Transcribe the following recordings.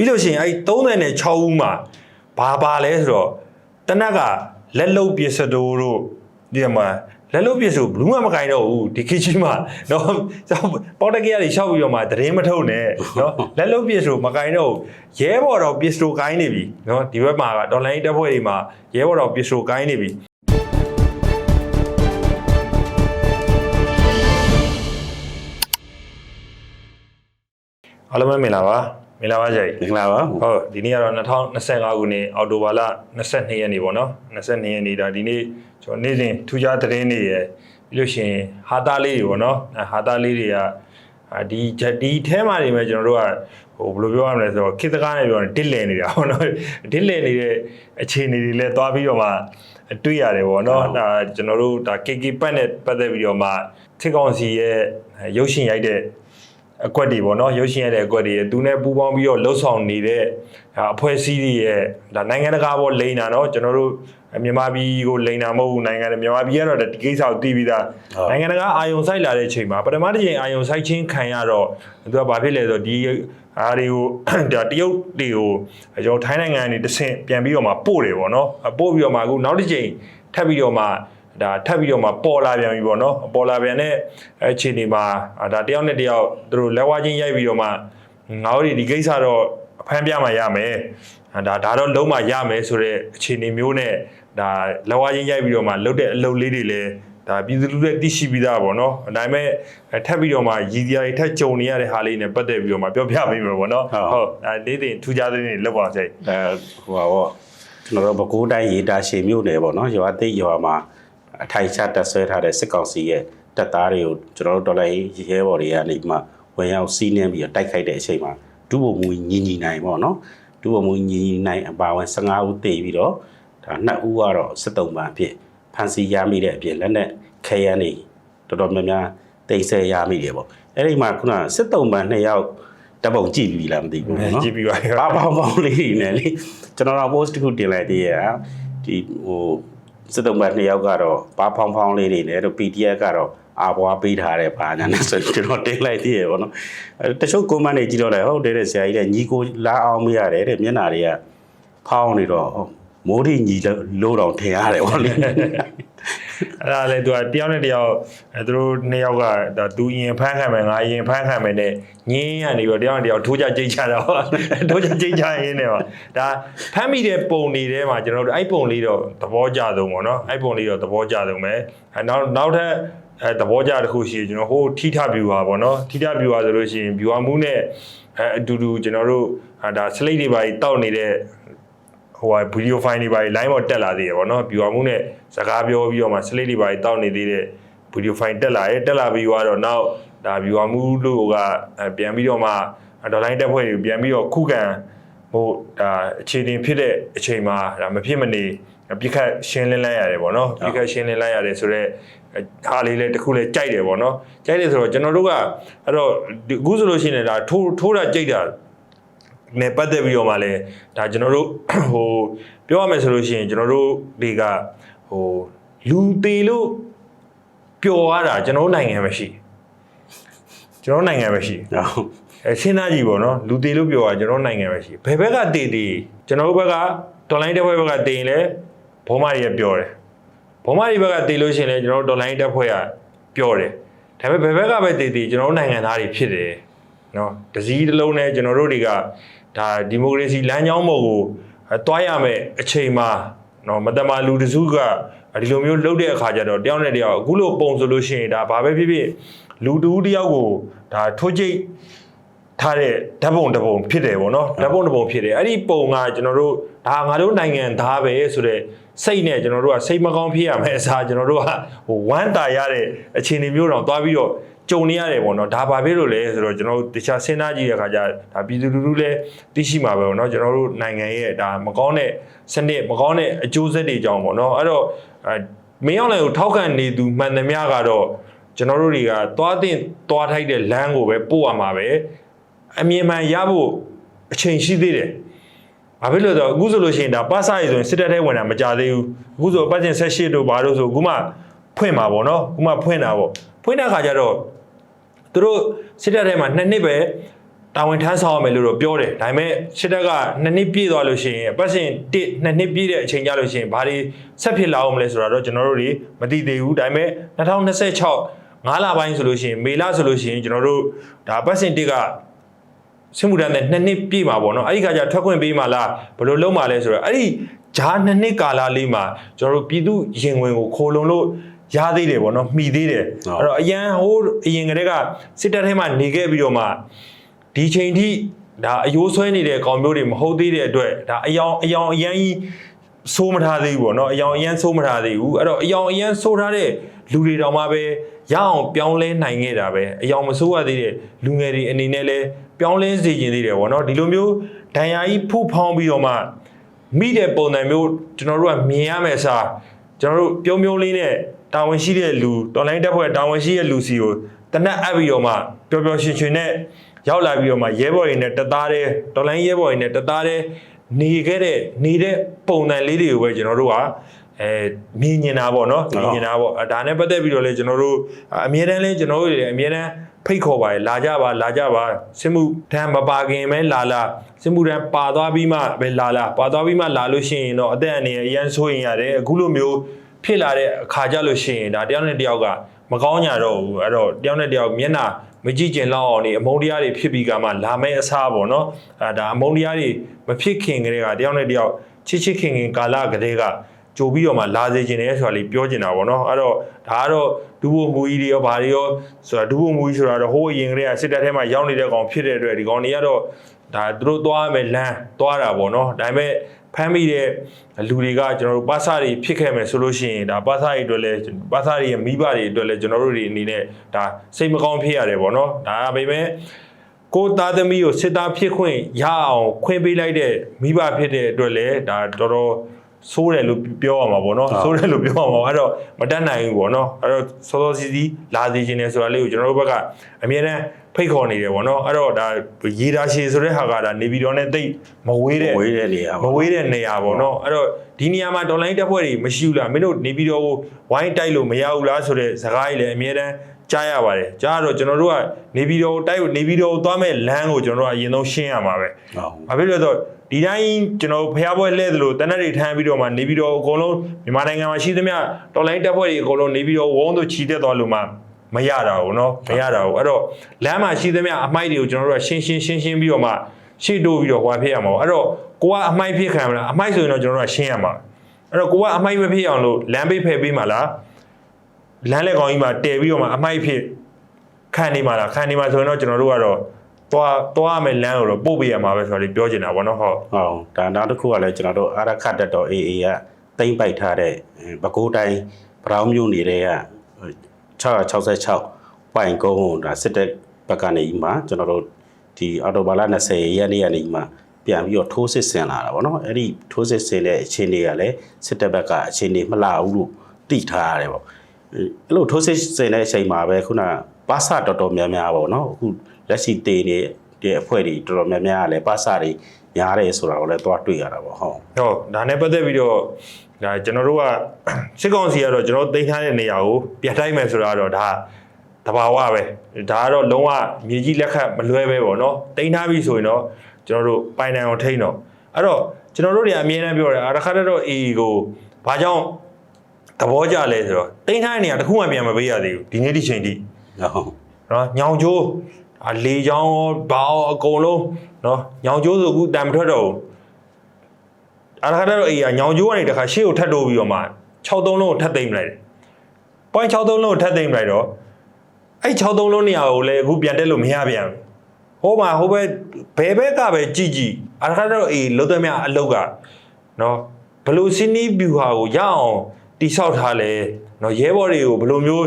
ပြီးလို့ရှိရင်အဲ့36ဦးမှာဘာပါလဲဆိုတော့တနက်ကလက်လုတ်ပစ္စတိုးတို့ဒီမှာလက်လုတ်ပစ္စတိုးဘလူးမမကင်တော့ဘူးဒီခေတ်ကြီးမှာနော်ပေါတက်ကရတွေရှောက်ပြီးတော့မှသတင်းမထုတ်နဲ့နော်လက်လုတ်ပစ္စတိုးမကင်တော့ရဲဘော်တော့ပစ္စတိုးကိုင်းနေပြီနော်ဒီဘက်မှာကဒေါ်လာတက်ဖွဲ့တွေမှာရဲဘော်တော့ပစ္စတိုးကိုင်းနေပြီအားလုံးပဲမင်္ဂလာပါ မင်္ဂလာပါကြိုက်မင်္ဂလာပါဟုတ်ဒီနေ့ကတော့2025ခုနှစ်အောက်တိုဘာလ22ရက်နေ့ပေါ့နော်22ရက်နေ့ဒါဒီနေ့ကျွန်တော်နေ့စဉ်ထူးခြားသတင်းတွေရယ်ပြီးလို့ရှိရင်ဟာတာလေးတွေပေါ့နော်အဲဟာတာလေးတွေကအာဒီဒီအဲမှာနေမဲ့ကျွန်တော်တို့ကဟိုဘယ်လိုပြောရမလဲဆိုတော့ခေတ်သကားနဲ့ပြောရင်တစ်လည်နေတာပေါ့နော်တစ်လည်နေတဲ့အခြေအနေတွေလည်းသွားပြီးတော့မှတွေ့ရတယ်ပေါ့နော်ဒါကျွန်တော်တို့ဒါ KK ပတ်နဲ့ပတ်သက်ပြီးတော့မှထိကောင်စီရဲ့ရုပ်ရှင်ရိုက်တဲ့ အကွက်တွေပေါ့နော်ရုပ်ရှင်ရတဲ့အကွက်တွေသူနဲ့ပူးပေါင်းပြီးတော့လှုပ်ဆောင်နေတဲ့အဖွဲ့အစည်းတွေရဲ့ဒါနိုင်ငံတကာပေါ်လိန်တာနော်ကျွန်တော်တို့မြန်မာပြည်ကိုလိန်တာမဟုတ်ဘူးနိုင်ငံမြန်မာပြည်ကတော့ဒီကိစ္စကိုသိပြီးသားနိုင်ငံတကာအာယုံဆိုင်လာတဲ့အချိန်မှာပထမတစ်ချိန်အာယုံဆိုင်ချင်းခံရတော့သူကဘာဖြစ်လဲဆိုတော့ဒီအားတွေကိုဒါတရုတ်တွေကိုကျွန်တော်ထိုင်းနိုင်ငံကနေတဆင့်ပြန်ပြီးတော့မှပို့တယ်ပေါ့နော်ပို့ပြီးတော့မှအခုနောက်တစ်ချိန်ထပ်ပြီးတော့မှ ဒါထပ်ပြီးတော့မှပေါ်လာပြန်ပြီပေါ့နော်ပေါ်လာပြန်တဲ့အခြေအနေမှာဒါတယောက်နဲ့တယောက်သူတို့လက်ဝါးချင်းရိုက်ပြီးတော့မှငါတို့ဒီကိစ္စတော့အဖမ်းပြမှရမယ်ဒါဒါတော့လုံးမရမယ်ဆိုတဲ့အခြေအနေမျိုးနဲ့ဒါလက်ဝါးချင်းရိုက်ပြီးတော့မှလုတ်တဲ့အလုပ်လေးတွေလည်းဒါပြည်သူလူထုရဲ့သိရှိပြီးသားပေါ့နော်ဒါပေမဲ့ထပ်ပြီးတော့မှရည်စရာတွေထပ်ကြုံနေရတဲ့ဟာလေးနဲ့ပတ်သက်ပြီးတော့မှပြောပြပေးမယ်ပေါ့နော်ဟုတ်အဲလေးတင်ထူးခြားတဲ့နေလောက်ပါစိတ်အဲဟိုပါပေါ့ကျွန်တော်တို့ပဲခူးတိုင်းရေတာရှည်မြို့နယ်ပေါ့နော်ရွာသိပ်ရွာမှာ အထိုင်ချတက်ဆွဲထားတဲ့စစ်ကောင်စီရဲ့တပ်သားတွေကိုကျွန်တော်တို့တော်လိုက်ရဲဘော်တွေကနေမှဝင်ရောက်စီးနှင်းပြီးတော့တိုက်ခိုက်တဲ့အချိန်မှာဒုဗိုလ်မှူးညီညီနိုင်ပေါ့နော်ဒုဗိုလ်မှူးညီညီနိုင်အပါဝင်15ဦးတေပြီးတော့ဒါ2ဦးကတော့စစ်တုံးပန်အဖြစ်ဖမ်းဆီးရမိတဲ့အပြင်လက်နက်ခဲယမ်းတွေတော်တော်များများတိတ်ဆဲရမိတယ်ပေါ့အဲ့ဒီမှာခုနစစ်တုံးပန်2ယောက်တပ်ပုံကြည့်ပြီလားမသိဘူးပေါ့နော်ကြည့်ပြီးပါရောဘာပေါင်းပေါင်းလေးတွေနဲ့လေကျွန်တော်တော့ post တစ်ခုတင်လိုက်သေးရဒီဟို စစ်တုံးဘတ်နှစ်ယောက်ကတော့ဘာဖောင်းဖောင်းလေးတွေနဲ့တော့ PDF ကတော့အာဘွားပေးထားတယ်ဘာညာနဲ့ဆိုကျွန်တော်တင်လိုက်သေးရပေါ့နော်အဲတချို့ comment တွေကြည့်တော့လည်းဟုတ်တယ်တဲ့ဆရာကြီးတဲ့ညီကိုလာအောင်မရတယ်တဲ့မျက်နှာတွေကဖောင်းနေတော့မိုးရီညီလို့တော့ထင်ရတယ်ဗောလေ အဲ့ဒါလည်းသူကတယောက်နဲ့တယောက်အဲသူတို့နှစ်ယောက်ကဒါသူရင်ဖမ်းခံမယ်ငါရင်ဖမ်းခံမယ်နဲ့ညင်းရနေပြီးတော့တယောက်နဲ့တယောက်ထိုးကြကြိတ်ချတာပေါ့ထိုးကြကြိတ်ချရင်းနဲ့ပါဒါဖမ်းမိတဲ့ပုံတွေထဲမှာကျွန်တော်တို့အဲ့ပုံလေးတော့သဘောကျဆုံးပေါ့နော်အဲ့ပုံလေးတော့သဘောကျဆုံးပဲအဲနောက်နောက်ထပ်အဲသဘောကျတစ်ခုရှိရင်ကျွန်တော်ဟိုထိထဗျူဟာပေါ့နော်ထိထဗျူဟာဆိုလို့ရှိရင်ဗျူဟာမှုနဲ့အဲအတူတူကျွန်တော်တို့ဒါ slate တွေပါတောက်နေတဲ့ ဟိုဟာဗီဒီယိုဖိုင်တွေပါ line ပေါ်တက်လာသေးတယ်ဗောနော် viewer မှုနဲ့စကားပြောပြီးတော့မှ slate တွေပါတောက်နေသေးတဲ့ဗီဒီယိုဖိုင်တက်လာရဲ့တက်လာပြီးတော့နောက်ဒါ viewer မှုလို့ကပြန်ပြီးတော့မှဒေါ်လာတက်ဖွဲ့တွေပြန်ပြီးတော့ခုခံဟိုဒါအခြေတင်ဖြစ်တဲ့အချိန်မှာဒါမဖြစ်မနေပြစ်ခတ်ရှင်းလင်းလိုက်ရတယ်ဗောနော်ပြစ်ခတ်ရှင်းလင်းလိုက်ရတယ်ဆိုတော့ဟာလေးလည်းတခုလည်းကြိုက်တယ်ဗောနော်ကြိုက်တယ်ဆိုတော့ကျွန်တော်တို့ကအဲ့တော့အခုဆိုလို့ရှိရင်ဒါထိုးထိုးတာကြိတ်တာ နဲ့ပတ်သက်ပြီးတော့မှလည်းဒါကျွန်တော်တို့ဟိုပြောရမယ်ဆိုလို့ရှိရင်ကျွန်တော်တို့တွေကဟိုလူသေးလို့ပျော်ရတာကျွန်တော်တို့နိုင်ငံပဲရှိကျွန်တော်တို့နိုင်ငံပဲရှိဟုတ်အဲရှင်းသားကြီးပေါ့နော်လူသေးလို့ပျော်ရကျွန်တော်တို့နိုင်ငံပဲရှိဘယ်ဘက်ကတည်တည်ကျွန်တော်တို့ဘက်ကဒေါ်လိုင်းတစ်ဖွဲ့ဘက်ကတည်ရင်လည်းဘောမတွေပျော်တယ်ဘောမတွေဘက်ကတည်လို့ရှိရင်လည်းကျွန်တော်တို့ဒေါ်လိုင်းတစ်ဖွဲ့ကပျော်တယ်ဒါပေမဲ့ဘယ်ဘက်ကပဲတည်တည်ကျွန်တော်တို့နိုင်ငံသားတွေဖြစ်တယ်နော်တစည်းတစ်လုံးနဲ့ကျွန်တော်တို့တွေက ဒါဒီမိုကရေစီလမ်းကြောင်းပေါ်ကိုအဲတွားရမယ်အချိန်မှာနော်မတမာလူတစုကဒီလိုမျိုးလှုပ်တဲ့အခါကျတော့တယောက်နဲ့တယောက်အခုလိုပုံဆိုလို့ရှိရင်ဒါဘာပဲဖြစ်ဖြစ်လူတူတယောက်ကိုဒါထိုးကြိတ်ထားတဲ့ဓာတ်ပုံတစ်ပုံဖြစ်တယ်ပေါ့နော်ဓာတ်ပုံတစ်ပုံဖြစ်တယ်အဲ့ဒီပုံကကျွန်တော်တို့ဒါငါတို့နိုင်ငံသားပဲဆိုတော့စိတ်နဲ့ကျွန်တော်တို့ကစိတ်မကောင်းဖြစ်ရမယ်အစားကျွန်တော်တို့ကဟိုဝမ်းတာရတဲ့အခြေအနေမျိုးတော့တွားပြီးတော့ ကြုံနေရတယ်ပေါ့နော်ဒါဘာဖြစ်လို့လဲဆိုတော့ကျွန်တော်တို့တခြားစဉ်းစားကြည့်တဲ့အခါကျဒါပြည်သူလူထုလည်းသိရှိမှာပဲပေါ့နော်ကျွန်တော်တို့နိုင်ငံရဲ့ဒါမကောင်းတဲ့စနစ်မကောင်းတဲ့အကျိုးဆက်တွေကြောင့်ပေါ့နော်အဲ့တော့အဲမင်းအောင်လည်းကိုထောက်ခံနေသူမှန်သမျှကတော့ကျွန်တော်တို့တွေကသွားတဲ့သွားထိုက်တဲ့လမ်းကိုပဲပို့ရမှာပဲအမြင်မှန်ရဖို့အချိန်ရှိသေးတယ်ဘာဖြစ်လို့လဲဆိုတော့အခုဆိုလို့ရှိရင်ဒါပတ်စာရည်ဆိုရင်စစ်တပ်ထဲဝင်တာမကြသေးဘူးအခုဆိုပတ်စင်ဆက်ရှိတို့ဘာလို့ဆိုအခုမှဖွင့်မှာပေါ့နော်အခုမှဖွင့်တာပေါ့ဖွင့်တဲ့ခါကျတော့ သူတို့စစ်တပ်ထဲမှာနှစ်နှစ်ပဲတာဝန်ထမ်းဆောင်ရမယ်လို့တော့ပြောတယ်ဒါပေမဲ့စစ်တပ်ကနှစ်နှစ်ပြည့်သွားလို့ရှိရင်ပတ်စဉ်တစ်နှစ်နှစ်ပြည့်တဲ့အချိန်ကြလို့ရှိရင်ဘာတွေဆက်ဖြစ်လာအောင်မလဲဆိုတာတော့ကျွန်တော်တို့တွေမသိသေးဘူးဒါပေမဲ့2026 9လပိုင်းဆိုလို့ရှိရင်မေလဆိုလို့ရှိရင်ကျွန်တော်တို့ဒါပတ်စဉ်တစ်ကစစ်မှုထမ်းတဲ့နှစ်နှစ်ပြည့်မှာပေါ့နော်အဲ့ဒီခါကျထွက်ခွင့်ပေးမှလားဘယ်လိုလုပ်မှလဲဆိုတော့အဲ့ဒီဂျားနှစ်နှစ်ကာလလေးမှာကျွန်တော်တို့ပြည်သူရင်ဝင်ကိုခိုလုံလို့ ရသေးတယ်ပေါ့နော်မှီသေးတယ်ဟုတ်အဲ့တော့အရန်ဟိုးအရင်ကတည်းကစစ်တပ်ထဲမှာနေခဲ့ပြီးတော့မှဒီချိန်ထိဒါအယိုးဆွဲနေတဲ့ကောင်မျိုးတွေမဟုတ်သေးတဲ့အတွက်ဒါအယောင်အယောင်အရန်ကြီးစိုးမထားသေးဘူးပေါ့နော်အယောင်အရန်စိုးမထားသေးဘူးအဲ့တော့အယောင်အရန်စိုးထားတဲ့လူတွေတောင်မှပဲရအောင်ပြောင်းလဲနိုင်ခဲ့တာပဲအယောင်မစိုးရသေးတဲ့လူငယ်တွေအနေနဲ့လဲပြောင်းလဲစေချင်သေးတယ်ပေါ့နော်ဒီလိုမျိုးဒဏ်ရာကြီးဖုတ်ဖောင်းပြီးတော့မှမိတဲ့ပုံစံမျိုးကျွန်တော်တို့ကမြင်ရမယ်စားကျွန်တော်တို့ပြုံးပြုံးလေးနဲ့ တာဝန်ရှိတဲ့လူတော်လိုင်းတက်ဖွဲ့တာဝန်ရှိတဲ့လူစီကိုတနက်အပ်ပြီးတော့မှပျော်ပျော်ရွှင်ရွှင်နဲ့ရောက်လာပြီးတော့မှရဲဘော်တွေနဲ့တသားတဲ့တော်လိုင်းရဲဘော်တွေနဲ့တသားတဲ့နေခဲ့တဲ့နေတဲ့ပုံစံလေးတွေကိုပဲကျွန်တော်တို့ကအဲမြင်နေတာပေါ့နော်မြင်နေတာပေါ့အဲဒါနဲ့ပတ်သက်ပြီးတော့လေကျွန်တော်တို့အမြဲတမ်းလဲကျွန်တော်တို့တွေအမြဲတမ်းဖိတ်ခေါ်ပါတယ်လာကြပါလာကြပါစစ်မှုတန်းမပါခင်ပဲလာလာစစ်မှုတန်းပါသွားပြီးမှပဲလာလာပါသွားပြီးမှလာလို့ရှိရင်တော့အသက်အန္တရာယ်အရန်ဆိုးရင်ရတယ်အခုလိုမျိုး ဖြစ်လာတဲ့အခါကြလို့ရှိရင်ဒါတယောက်နဲ့တယောက်ကမကောင်းကြတော့ဘူးအဲ့တော့တယောက်နဲ့တယောက်မျက်နှာမကြည့်ကျင်လောက်အောင်နေအမုန်းတရားတွေဖြစ်ပြီးကမှလာမဲ့အစားပေါ့နော်အဲဒါအမုန်းတရားတွေမဖြစ်ခင်ကတည်းကတယောက်နဲ့တယောက်ချစ်ချစ်ခင်ခင်ကာလကတည်းကကြိုပြီးတော့မှလာစေခြင်းတယ်ဆိုတာလေးပြောချင်တာပေါ့နော်အဲ့တော့ဒါကတော့ဒူဘိုမူကြီးတွေရောဘာတွေရောဆိုတာဒူဘိုမူကြီးဆိုတာတော့ဟိုးအရင်ကတည်းကစစ်တပ်ထဲမှာရောက်နေတဲ့ကောင်ဖြစ်တဲ့အတွက်ဒီကောင်တွေကတော့ဒါသူတို့သွားမယ်လမ်းသွားတာပေါ့နော်ဒါပေမဲ့ ဖမ်းမိတဲ့လူတွေကကျွန်တော်တို့ပါစာတွေဖြစ်ခဲ့မယ်ဆိုလို့ရှိရင်ဒါပါစာတွေအတွက်လဲပါစာတွေရဲ့မိဘတွေအတွက်လဲကျွန်တော်တို့တွေအနေနဲ့ဒါစိတ်မကောင်းဖြစ်ရတယ်ပေါ့နော်ဒါပေမဲ့ကိုယ်သားသမီးကိုစစ်သားဖြစ်ခွင့်ရအောင်ခွင့်ပေးလိုက်တဲ့မိဘဖြစ်တဲ့အတွက်လည်းဒါတော်တော်ဆိုးတယ်လို့ပြောရမှာပေါ့နော်ဟုတ်ဆိုးတယ်လို့ပြောရမှာအဲ့တော့မတတ်နိုင်ဘူးပေါ့နော်အဲ့တော့စောစောစီးစီးလာစီခြင်းနဲ့ဆိုတာလေးကိုကျွန်တော်တို့ဘက်ကအမြဲတမ်း ဖိတ်ခေါ်နေတယ်ပေါ့နော်အဲ့တော့ဒါရေတာရှည်ဆိုတဲ့ဟာကဒါနေပြည်တော်နဲ့တိတ်မဝေးတဲ့ဝေးတဲ့နေရာမဝေးတဲ့နေရာပေါ့နော်အဲ့တော့ဒီနေရာမှာဒေါ်လာတက်ဖွဲ့တွေမရှိဘူးလားမင်းတို့နေပြည်တော်ကိုဝိုင်းတိုက်လို့မရဘူးလားဆိုတဲ့စကားကြီးလည်းအမြဲတမ်းကြားရပါတယ်ကြားရတော့ကျွန်တော်တို့ကနေပြည်တော်ကိုတိုက်ကိုနေပြည်တော်ကိုသွားမဲ့လမ်းကိုကျွန်တော်တို့ကအရင်ဆုံးရှင်းရမှာပဲဟုတ်။ဘာဖြစ်လို့လဲဆိုတော့ဒီတိုင်းကျွန်တော်ဖျားပွဲလှည့်သလိုတနက်တွေထမ်းပြီးတော့မှနေပြီးတော့အကုန်လုံးမြန်မာနိုင်ငံမှာရှိသမျှတော်လိုင်းတပ်ဖွဲ့တွေအကုန်လုံးနေပြီးတော့ဝုန်းတို့ချီတက်သွားလို့မှ မရတာဘူးเนาะမရတာဘူးအဲ့တော့လမ်းမှာရှိသမျှအမိုက်တွေကိုကျွန်တော်တို့ကရှင်းရှင်းရှင်းရှင်းပြီးတော့မှရှေ့တိုးပြီးတော့ဟွာဖြစ်ရမှာပေါ့အဲ့တော့ကိုကအမိုက်ဖြစ်ခံမလားအမိုက်ဆိုရင်တော့ကျွန်တော်တို့ကရှင်းရမှာအဲ့တော့ကိုကအမိုက်မဖြစ်အောင်လို့လမ်းပိတ်ဖယ်ပေးမှာလားလမ်းလက်ကောင်ကြီးမှာတည်ပြီးတော့မှအမိုက်ဖြစ်ခံနေမှာလားခံနေမှာဆိုရင်တော့ကျွန်တော်တို့ကတော့သွားသွားရမယ်လမ်းကိုတော့ပို့ပေးရမှာပဲဆိုတော့လေပြောချင်တာပေါ့နော်ဟုတ် ဟုတ်ဒါနောက်တစ်ခုကလည်းကျွန်တော်တို့အာရခတ်တက်တော် AA ကတိမ့်ပိုက်ထားတဲ့ဘကိုးတိုင်းဗရောင်းမြို့နေတဲ့က 666ပိုင်ကုန်းကိုဒါစစ်တပ်ဘက်ကနေမှကျွန်တော်တို့ဒီအော်တိုဘာလ20ရက်နေ့ကနေမှပြန်ပြီးတော့ထိုးစစ်ဆင်လာတာဗောနော်အဲ့ဒီထိုးစစ်ဆင်တဲ့အခြေအနေကလည်းစစ်တပ်ဘက်ကအခြေအနေမလှဘူးလို့သိထားရတယ်ဗောအဲ့လိုထိုးစစ်ဆင်တဲ့အချိန်မှာပဲခုနပါစတော်တော်များများဗောနော်အခုလက်ရှိတေနေတဲ့ အဖွဲ့တွေတော်တော်များများကလည်းပါစတွေများတယ်ဆိုတာကိုလည်းသွားတွေ့ရတာဗောဟုတ်ဟုတ်ဒါနဲ့ပတ်သက်ပြီးတော့ဒါကျွန်တော်တို့ကစစ်ကောင်စီကတော့ကျွန်တော်တို့တင်ထားတဲ့နေရာကိုပြတ်တိုင်းမယ်ဆိုတာတော့ဒါတဘာဝပဲဒါကတော့လုံးဝမြေကြီးလက်ခတ်မလွဲပဲပေါ့နော်တင်ထားပြီဆိုရင်တော့ကျွန်တော်တို့ပိုင်နိုင်အောင်ထိန်းတော့အဲ့တော့ကျွန်တော်တို့တွေအမြဲတမ်းပြောတယ်အာရခါတော့ AA ကိုဘာကြောင့်သဘောကျလဲဆိုတော့တင်ထားတဲ့နေရာတစ်ခုမှပြန်မပေးရသေးဘူးဒီနေ့ဒီချိန်ထိဟုတ်နော်ညောင်ကျိုး အလေချောင်းရောဘာရောအကုန်လုံးနော်ညောင်ကျိုးဆိုအခုတံမထွက်တော့ဘူးအားခါတော့အေးကညောင်ကျိုးကနေတခါရှေ့ကိုထပ်တိုးပြီးတော့မှ63လုံးကိုထပ်သိမ်းပလိုက်တယ်။ point 63လုံးကိုထပ်သိမ်းပလိုက်တော့အဲ့63လုံးနေရာကိုလည်းအခုပြန်တက်လို့မရပြန်ဘူး။ဟိုမှာဟိုဘက်ဘယ်ဘက်ကပဲကြည်ကြည်အားခါတော့အေးလုံးသွဲမြအလုတ်ကနော်ဘလို့စီနီးဗျူဟာကိုရအောင်တိဆောက်ထားလဲနော်ရဲဘော်တွေကိုဘလို့မျိုး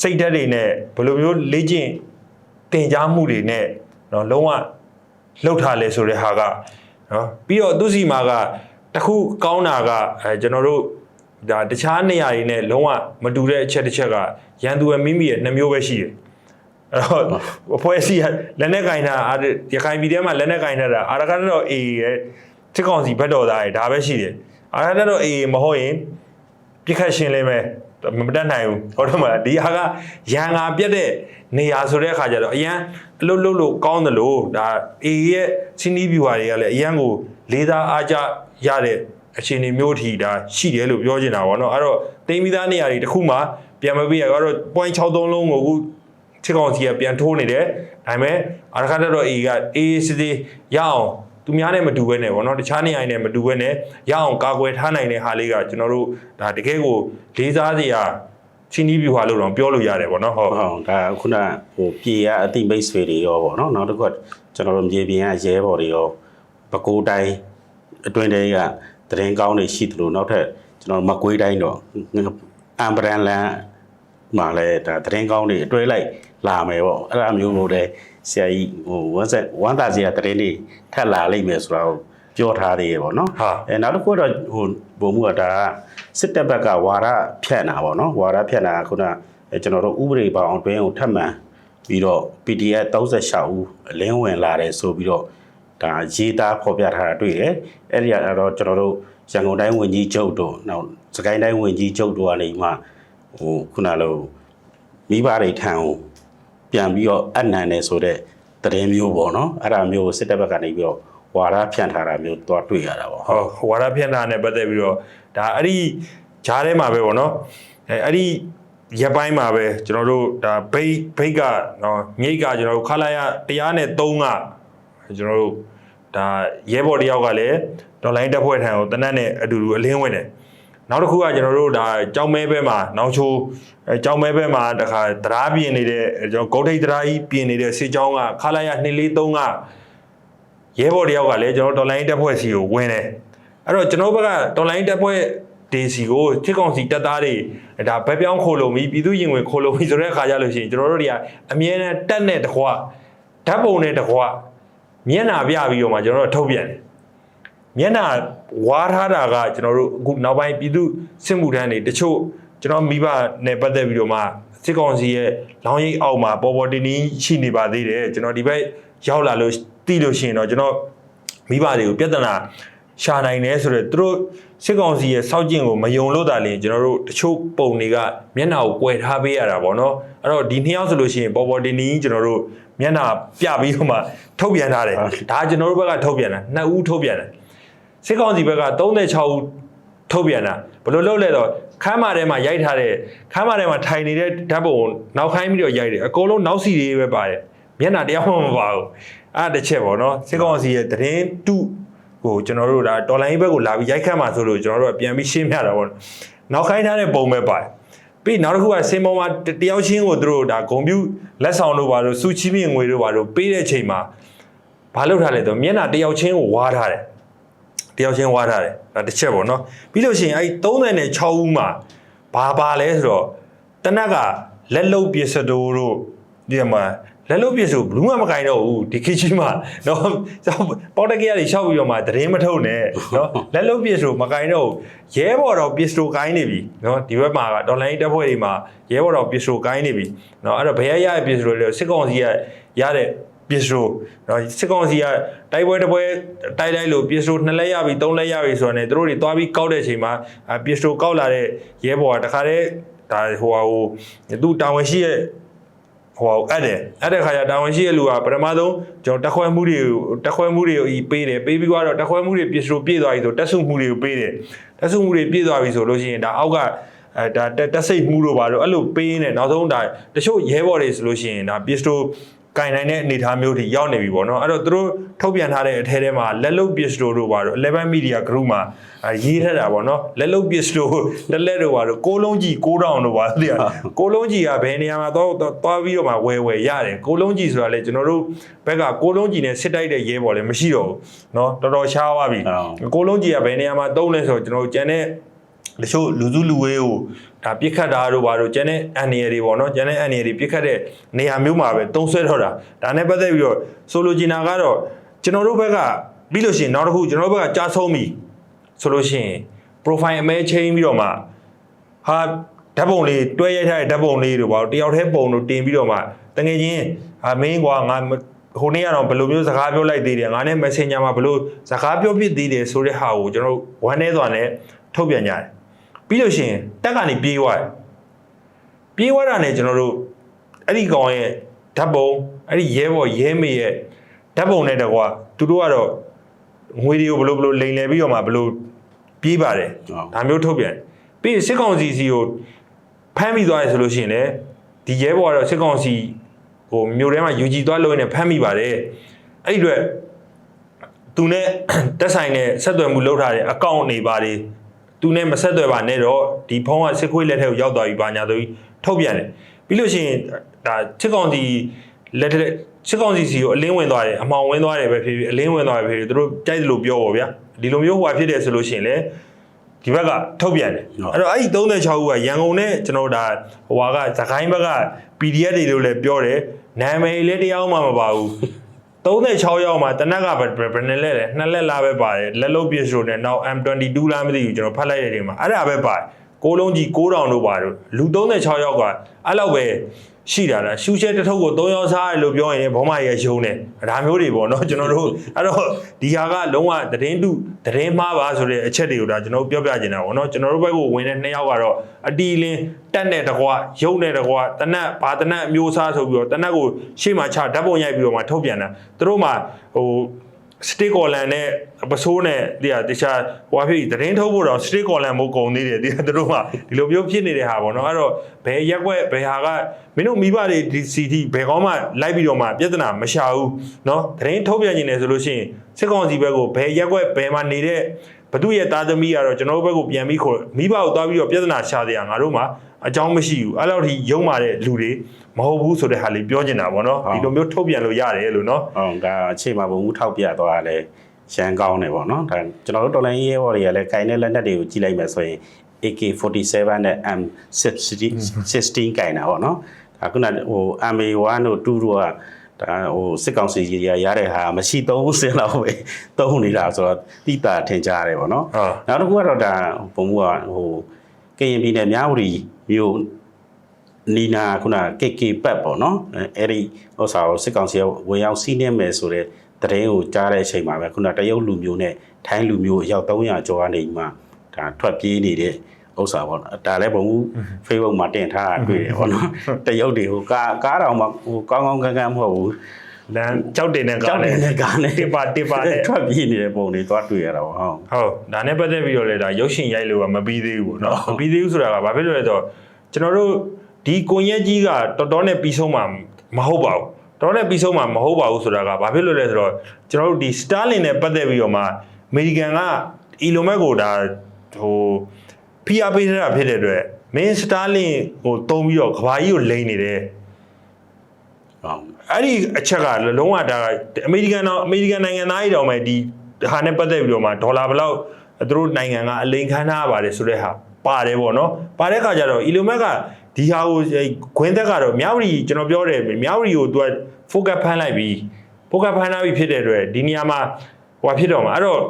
စိတ်ဓာတ်တွေနဲ့ဘလို့မျိုးလေ့ကျင့် တင် जा မှုတွေနဲ့နော်လုံးဝလှုပ်ထားလဲဆိုတဲ့ဟာကနော်ပြီးတော့သူစီမာကတစ်ခုကောင်းတာကအဲကျွန်တော်တို့ဒါတခြားနေရာတွေနဲ့လုံးဝမတူတဲ့အချက်တစ်ချက်ကရန်သူရဲ့မိမိရဲ့နှမျိုးပဲရှိတယ်အဲ့တော့အဖွဲ့အစည်းကလက်နဲ့ကင်တာအာရခိုင်ပြည်ထဲမှာလက်နဲ့ကင်တာအာရကတော့ A ရဲ့စစ်ကောင်စီဘက်တော်သားရဲ့ဒါပဲရှိတယ်အာရကတော့ A မဟုတ်ရင်ပြစ်ခတ်ရှင်လိမ့်မယ် မတက်နိုင်ဘူးဟုတ်တယ်မလားဒီဟာကရန်ငါပြက်တဲ့နေရာဆိုတဲ့အခါကျတော့အရန်အလုတ်လုတ်လို့ကောင်းတယ်လို့ဒါအေရဲ့စီနီးဗျူဟာတွေကလည်းအရန်ကိုလေးစားအားကြရတဲ့အခြေအနေမျိုးထီဒါရှိတယ်လို့ပြောချင်တာပေါ့နော်အဲ့တော့တိမ်မိသားနေရာတွေတစ်ခုမှပြန်မပေးရတော့ point 63လုံးကိုအခုချစ်ကောင်စီကပြန်ထိုးနေတယ်ဒါပေမဲ့အာရခတ်တော့အေကအေးစစ်စစ်ရအောင် သူများနဲ့မတူဘဲနဲ့ပေါ့နော်တခြားနေရာတွေနဲ့မတူဘဲနဲ့ရအောင်ကာကွယ်ထားနိုင်တဲ့ဟာလေးကကျွန်တော်တို့ဒါတကယ်ကိုလေးစားစရာချင်းကြီးပြူဟာလို့တော့ပြောလို့ရတယ်ပေါ့နော်ဟုတ်ဟုတ်ဒါခုနဟိုပြေရအတိမိတ်ဆွေတွေရောပေါ့နော်နောက်တစ်ခုကကျွန်တော်တို့မြေပြင်ကရဲဘော်တွေရောပကိုးတိုင်းအတွင်းတွေကသတင်းကောင်းတွေရှိသလိုနောက်ထပ်ကျွန်တော်မကွေးတိုင်းတော့အမ်ဘရန်လန်မှာလဲဒါသတင်းကောင်းတွေအတွဲလိုက်လာမယ်ပေါ့အဲ့ဒါမျိုးလို့လဲ ဆရာကြီးဟိုဝမ်းဆက်ဝမ်းသာစရာသတင်းတွေထပ်လာလိမ့်မယ်ဆိုတော့ပြောထားသေးရပေါ့နော်ဟာအဲနောက်တစ်ခုကတော့ဟိုဘုံမှုကဒါကစစ်တပ်ဘက်ကဝါရဖြတ်နာပေါ့နော်ဝါရဖြတ်နာကခုနအဲကျွန်တော်တို့ဥပဒေပေါင်းအတွင်းကိုထပ်မံပြီးတော့ PDF 36ဦးအလင်းဝင်လာတယ်ဆိုပြီးတော့ဒါရေးသားဖော်ပြထားတာတွေ့တယ်အဲ့ဒီကတော့ကျွန်တော်တို့ရန်ကုန်တိုင်းဝန်ကြီးချုပ်တို့နောက်စကိုင်းတိုင်းဝန်ကြီးချုပ်တို့ကနေမှဟိုခုနလိုမိဘတွေထံကို ပြန်ပြီးတော့အနံနေဆိုတဲ့သတင်းမျိုးပေါ့နော်အဲ့ဒါမျိုးကိုစစ်တပ်ဘက်ကနေပြီးတော့ဝါရဖြန့်ထားတာမျိုးတော့တွေ့ရတာပေါ့ဟောဝါရဖြန့်တာနဲ့ပတ်သက်ပြီးတော့ဒါအဲ့ဒီဂျားထဲမှာပဲပေါ့နော်အဲအဲ့ဒီရက်ပိုင်းမှာပဲကျွန်တော်တို့ဒါဘိတ်ဘိတ်ကနော်မြိတ်ကကျွန်တော်တို့ခလာရတရားနဲ့3ကကျွန်တော်တို့ဒါရဲဘော်တယောက်ကလည်းဒေါ်လိုင်းတက်ဖွဲ့ထံကိုတနတ်နဲ့အတူတူအလင်းဝင်တယ် နောက်တစ်ခုကကျွန်တော်တို့ဒါကြောင်မဲဘဲမှာနောင်ချိုအဲကြောင်မဲဘဲမှာတခါတရားပြင်နေတဲ့ကျွန်တော်ဂုတ်ထိတ်တရားကြီးပြင်နေတဲ့စေချောင်းကခလာရ243ကရဲဘော်တယောက်ကလည်းကျွန်တော်တော်လိုင်းတက်ဖွဲ့စီကိုဝင်တယ်အဲ့တော့ကျွန်တော်ဘက်ကတော်လိုင်းတက်ဖွဲ့ဒေစီကိုချစ်ကောင်စီတက်သားတွေဒါဘက်ပြောင်းခိုလုံပြီးပြည်သူရင်ဝင်ခိုလုံပြီးဆိုတဲ့အခါကျလို့ရှိရင်ကျွန်တော်တို့တွေကအမြဲတမ်းတက်နဲ့တခွဓာတ်ပုံနဲ့တခွမျက်နှာပြပြီးတော့မှကျွန်တော်တို့ထုတ်ပြန်တယ် မျက်နှာဝါထားတာကကျွန်တော်တို့အခုနောက်ပိုင်းပြည်သူစစ်မှုထမ်းတွေတချို့ကျွန်တော်မိဘနဲ့ပတ်သက်ပြီးတော့မှစစ်ကောင်စီရဲ့လောင်းရိပ်အောက်မှာပေါ်ပေါ်တင်တင်ရှိနေပါသေးတယ်ကျွန်တော်ဒီဘက်ရောက်လာလို့သိလို့ရှိရင်တော့ကျွန်တော်မိဘတွေကိုပြဿနာရှာနိုင်တယ်ဆိုတော့သူတို့စစ်ကောင်စီရဲ့စောက်ကျင့်ကိုမယုံလို့တာလင်ကျွန်တော်တို့တချို့ပုံတွေကမျက်နှာကိုကွယ်ထားပေးရတာပေါ့နော်အဲ့တော့ဒီနှစ်ယောက်ဆိုလို့ရှိရင်ပေါ်ပေါ်တင်တင်ကျွန်တော်တို့မျက်နှာပြပြီးတော့မှထုတ်ပြန်ထားတယ်ဒါကျွန်တော်တို့ဘက်ကထုတ်ပြန်တာနှစ်ဦးထုတ်ပြန်တယ် စစ်ကောင်စီဘက်က36ဦးထုတ်ပြန်တာဘယ်လိုလုပ်လဲတော့ခမ်းမထဲမှာရိုက်ထားတဲ့ခမ်းမထဲမှာထိုင်နေတဲ့ဓာတ်ပုံကိုနောက်ခိုင်းပြီးတော့ရိုက်တယ်အကုန်လုံးနောက်စီတွေပဲပါတယ်မျက်နှာတရားမှမပါဘူးအဲ့ဒါတစ်ချက်ပေါ့နော်စစ်ကောင်စီရဲ့သတင်းတုကိုကျွန်တော်တို့ဒါတော်လိုင်းဘက်ကိုလာပြီးရိုက်ခတ်မှာဆိုလို့ကျွန်တော်တို့ကပြန်ပြီးရှင်းပြတာပေါ့နော်နောက်ခိုင်းထားတဲ့ပုံပဲပါတယ်ပြီးနောက်တစ်ခုကစင်ပေါ်မှာတယောက်ချင်းကိုသူတို့ဒါဂုံပြူလက်ဆောင်တို့ပါလို့စူချီမီငွေတို့ပါလို့ပေးတဲ့ချိန်မှာဘာလုပ်ထားလဲဆိုတော့မျက်နှာတယောက်ချင်းကိုဝါထားတယ် တယောက်ချင်းဝါထားတယ်ဒါတစ်ချက်ပေါ့နော်ပြီးလို့ရှိရင်အဲ့36ဦးမှာဘာပါလဲဆိုတော့တနက်ကလက်လုတ်ပစ္စတိုးတို့ဒီမှာလက်လုတ်ပစ္စတိုးဘလူးမမကင်တော့ဘူးဒီခေတ်ကြီးမှာနော်ပေါ်တကရတွေရှောက်ပြီးတော့မှသတင်းမထုတ်နဲ့နော်လက်လုတ်ပစ္စတိုးမကင်တော့ဘူးရဲဘော်တော့ပစ္စတိုးကိုင်းနေပြီနော်ဒီဘက်မှာကဒေါ်လာတက်ဖွဲ့တွေမှာရဲဘော်တော့ပစ္စတိုးကိုင်းနေပြီနော်အဲ့တော့ဘယ်ရရပစ္စတိုးလဲစစ်ကောင်စီကရတဲ့ ပစ္စတိုနော်စစ်ကောင်စီကတိုက်ပွဲတစ်ပွဲတိုက်လိုက်လို့ပစ္စတိုနှစ်လက်ရပြီသုံးလက်ရပြီဆိုတော့ねသူတို့တွေသွားပြီးကောက်တဲ့အချိန်မှာပစ္စတိုကောက်လာတဲ့ရဲဘော်ကတခါတည်းဒါဟိုဟာဟိုသူတာဝန်ရှိရဲ့ဟိုအဲ့တယ်အဲ့တဲ့ခါကျတာဝန်ရှိရဲ့လူကပထမဆုံးကျွန်တော်တက်ခွဲမှုတွေကိုတက်ခွဲမှုတွေကိုဤပေးတယ်ပေးပြီးတော့တက်ခွဲမှုတွေပစ္စတိုပြည့်သွားပြီဆိုတက်ဆုမှုတွေကိုပေးတယ်တက်ဆုမှုတွေပြည့်သွားပြီဆိုလို့ရှိရင်ဒါအောက်ကအဲဒါတက်စိတ်မှုတို့ပါတော့အဲ့လိုပေးနေနောက်ဆုံးဒါတချို့ရဲဘော်တွေဆိုလို့ရှိရင်ဒါပစ္စတို ကင်နိုင်တဲ့အနေအထားမျိုးတွေရောက်နေပြီပေါ့နော်အဲ့တော့သူတို့ထုတ်ပြန်ထားတဲ့အထဲထဲမှာလက်လုတ်ပစ္စတိုတို့ပါတော့11 media group မှာရေးထားတာပေါ့နော်လက်လုတ်ပစ္စတိုလက်လက်တို့ပါတော့ကိုလုံးကြီး6000တို့ပါတဲ့ကိုလုံးကြီးကဘယ်နေရာမှာတော့သွားပြီးတော့မှဝယ်ဝယ်ရတယ်ကိုလုံးကြီးဆိုတာလေကျွန်တော်တို့ဘက်ကကိုလုံးကြီးနဲ့စစ်တိုက်တဲ့ရဲပေါ်လည်းမရှိတော့ဘူးနော်တော်တော်ရှားသွားပြီကိုလုံးကြီးကဘယ်နေရာမှာတုံးလဲဆိုတော့ကျွန်တော်တို့ကြံတဲ့ တချို့လူစုလူဝေးကိုဒါပြစ်ခတ်တာတို့ဘာတို့ကျန်တဲ့အန်နီရတွေပေါ့နော်ကျန်တဲ့အန်နီရတွေပြစ်ခတ်တဲ့နေရာမျိုးမှာပဲတုံးဆွဲတော့တာဒါနဲ့ပတ်သက်ပြီးတော့ဆိုလိုချင်တာကတော့ကျွန်တော်တို့ဘက်ကပြီးလို့ရှိရင်နောက်တစ်ခုကျွန်တော်တို့ဘက်ကကြားဆုံးပြီဆိုလို့ရှိရင် profile အမဲချင်းပြီးတော့မှဟာဓာတ်ပုံလေးတွဲရိုက်ထားတဲ့ဓာတ်ပုံလေးတို့ဘာလို့တယောက်တည်းပုံတို့တင်ပြီးတော့မှတငယ်ချင်းဟာမင်းကွာငါဟိုနေ့ကတော့ဘယ်လိုမျိုးစကားပြောလိုက်သေးတယ်ငါနဲ့ messenger မှာဘယ်လိုစကားပြောဖြစ်သေးတယ်ဆိုတဲ့ဟာကိုကျွန်တော်တို့ဝမ်းနေသွားနဲ့ထုတ်ပြန်ကြတယ် ပြီးလို့ရှိရင်တက်ကနေပြေးသွားတယ်ပြေးသွားတာနဲ့ကျွန်တော်တို့အဲ့ဒီကောင်ရဲ့ဓာတ်ပုံအဲ့ဒီရဲဘော်ရဲမေရဲ့ဓာတ်ပုံနဲ့တကွာသူတို့ကတော့ငွေတွေကိုဘလို့ဘလို့လိန်လည်ပြီးတော့မှဘလို့ပြေးပါတယ်ဟုတ်ဒါမျိုးထုတ်ပြန်ပြီးရင်စစ်ကောင်စီစီကိုဖမ်းမိသွားရဆိုလို့ရှိရင်လည်းဒီရဲဘော်ကတော့စစ်ကောင်စီဟိုမြို့ထဲမှာယူကြည်သွားလို့နေဖမ်းမိပါတယ်အဲ့ဒီအတွက်သူနဲ့တက်ဆိုင်နဲ့ဆက်သွယ်မှုလုပ်ထားတဲ့အကောင့်နေပါတယ် သူနဲ့မဆက်သွယ်ပါနဲ့တော့ဒီဖုန်းကစစ်ခွေးလက်ထဲကိုရောက်သွားပြီပါညာဆိုပြီးထုတ်ပြန်တယ်ပြီးလို့ရှိရင်ဒါစစ်ကောင်စီလက်ထက်စစ်ကောင်စီစီကိုအလင်းဝင်သွားတယ်အမှောင်ဝင်သွားတယ်ပဲဖြစ်ဖြစ်အလင်းဝင်သွားတယ်ဖြစ်ဖြစ်သူတို့ကြိုက်တယ်လို့ပြောပါဗျာဒီလိုမျိုးဟိုဟာဖြစ်တယ်ဆိုလို့ရှိရင်လည်းဒီဘက်ကထုတ်ပြန်တယ်ဟုတ်အဲ့တော့အဲ့ဒီ36ဦးကရန်ကုန်နဲ့ကျွန်တော်တို့ဒါဟိုဟာကသခိုင်းဘက်က PDF တွေလို့လည်းပြောတယ်နာမည်လည်းတရားမှမပါဘူး 36ရောက်မှတနက်ကဘယ်ဘယ်နဲ့လဲလဲနှစ်လက်လာပဲပါတယ်လက်လုံးပြည့်စုံနဲ့နောက် M22 လားမသိဘူးကျွန်တော်ဖတ်လိုက်တဲ့နေမှာအဲ့ဒါပဲပါတယ်ကိုလုံးကြီး9000တို့ပါတို့လူ36ယောက်ကအဲ့လောက်ပဲ ရှိတာလားရှူရှဲတစ်ထုပ်ကို3ယောက်စားရလို့ပြောရင်ဘောမရရုံးတယ်ဒါမျိုးတွေပေါ့နော်ကျွန်တော်တို့အဲ့တော့ဒီဟာကလုံးဝသတင်းတုသတင်းမှားပါဆိုတဲ့အချက်တွေကိုဒါကျွန်တော်တို့ပြောပြနေတာပေါ့နော်ကျွန်တော်တို့ဘက်ကဝင်တဲ့2ယောက်ကတော့အတီလင်းတက်နဲ့တကွာရုပ်နဲ့တကွာတနက်ဘာတနက်အမျိုးအစားဆိုပြီးတော့တနက်ကိုရှေ့မှာချဓာတ်ပုံရိုက်ပြီးတော့မှထုတ်ပြန်တာသူတို့မှဟိုစတစ်ကော်လန်နဲ့ ပစိုးနဲ့ဒီဟာတခြားဟွာဖြစ်သတင်းထုတ်ဖို့တော့ street column မို့ကုန်သေးတယ်ဒီဟာတို့ကဒီလိုမျိုးဖြစ်နေတဲ့ဟာပေါ့နော်အဲ့တော့ဘယ်ရက်ွက်ဘယ်ဟာကမင်းတို့မိဘတွေဒီစီတီဘယ်ကောင်းမှလိုက်ပြီးတော့မှပြဿနာမရှာဘူးနော်သတင်းထုတ်ပြန်နေတယ်ဆိုလို့ရှိရင်စစ်ကောင်စီဘက်ကိုဘယ်ရက်ွက်ဘယ်မှာနေတဲ့ဘသူရဲ့သားသမီးကတော့ကျွန်တော်တို့ဘက်ကိုပြန်ပြီးခေါ်မိဘကိုတွားပြီးတော့ပြဿနာရှာတယ်ငါတို့မှာအကြောင်းမရှိဘူးအဲ့လောက်ထိယုံမာတဲ့လူတွေမဟုတ်ဘူးဆိုတဲ့ဟာလေးပြောနေတာပေါ့နော်ဒီလိုမျိုးထုတ်ပြန်လို့ရတယ်လို့နော်ဟုတ်ကဲ့အချိန်မှာဘုံမှုထောက်ပြသွားတယ် ရန်ကောင်းတယ်ပေါ့နော်ဒါကျွန်တော်တို့တော်လိုင်းရဲဘော်တွေကလည်းကိုင်တဲ့လက်နက်တွေကိုကြီးလိုက်မယ်ဆိုရင် AK47 နဲ့ M16 ကင်တာပေါ့နော်ဒါခုနဟို MA1 တို့2တို့ကဒါဟိုစစ်ကောင်စီကြီးရရတဲ့ဟာမရှိသုံးစင်လောက်ပဲသုံးနေတာဆိုတော့တိတာထင်ကြရတယ်ပေါ့နော်ဟုတ်နောက်တစ်ခုကတော့ဒါဘုံမှုကဟိုကရင်ပြည်နယ်မြဝတီမြို့နီနာခုန KK ပတ်ပေါ့နော်အဲအဲ့ဒီဟိုစာကိုစစ်ကောင်စီကဝင်ရောက်စီးနှင်းမယ်ဆိုတဲ့ တရင်ကိုကြားတဲ့အချိန်မှာပဲခုနတရုတ်လူမျိုးနဲ့ထိုင်းလူမျိုးအယောက်300ကျော်ကနေမှဒါထွက်ပြေးနေတဲ့ဥစ္စာပေါ့နော်ဒါလည်းဘုံမှု Facebook မှာတင်ထားတာတွေ့တယ်ပေါ့နော်တရုတ်တွေဟိုကားကားတော်မှာဟိုကောင်းကောင်းကန်းကန်းမဟုတ်ဘူးလမ်းကြောက်တင်တဲ့ကားကြောက်နဲ့နေတဲ့ကားနဲ့တစ်ပါတစ်ပါနဲ့ထွက်ပြေးနေတဲ့ပုံတွေသွားတွေ့ရတာပေါ့ဟုတ်ဟုတ်ဒါနဲ့ပတ်သက်ပြီးတော့လေဒါရုပ်ရှင်ရိုက်လို့ကမပြီးသေးဘူးပေါ့နော်မပြီးသေးဘူးဆိုတာကဘာဖြစ်လို့လဲဆိုတော့ကျွန်တော်တို့ဒီကွန်ရက်ကြီးကတော်တော်နဲ့ပြီးဆုံးမှာမဟုတ်ပါဘူး တော်တော်နဲ့ပြီးဆုံးမှာမဟုတ်ပါဘူးဆိုတာကဘာဖြစ်လို့လဲဆိုတော့ကျွန်တော်တို့ဒီ Starlink နဲ့ပတ်သက်ပြီးတော့မှအမေရိကန်က Elon Musk ကိုဒါဟိုဖိအားပေးထားတာဖြစ်တဲ့အတွက်မင်း Starlink ကိုတုံးပြီးတော့ကဘာကြီးကိုလိန်နေတယ်ဟုတ်အဲ့ဒီအချက်ကလုံးဝဒါကအမေရိကန်တော့အမေရိကန်နိုင်ငံသားတွေတောင်မှဒီဟာနဲ့ပတ်သက်ပြီးတော့မှဒေါ်လာဘယ်လောက်သူတို့နိုင်ငံကအလိန်ခန်းထားပါတယ်ဆိုတဲ့ဟာပါတယ်ပေါ့နော်ပါတဲ့ခါကျတော့ Elon Musk က ဒီဟာကိုဂွင်းသက်ကတော့မြောက်ရီကျွန်တော်ပြောတယ်မြောက်ရီကိုသူက focus ဖမ်းလိုက်ပြီး focus ဖမ်းထားပြီးဖြစ်တဲ့အတွက်ဒီနေရာမှာဟိုဖြစ်တော့မှာအဲ့တော့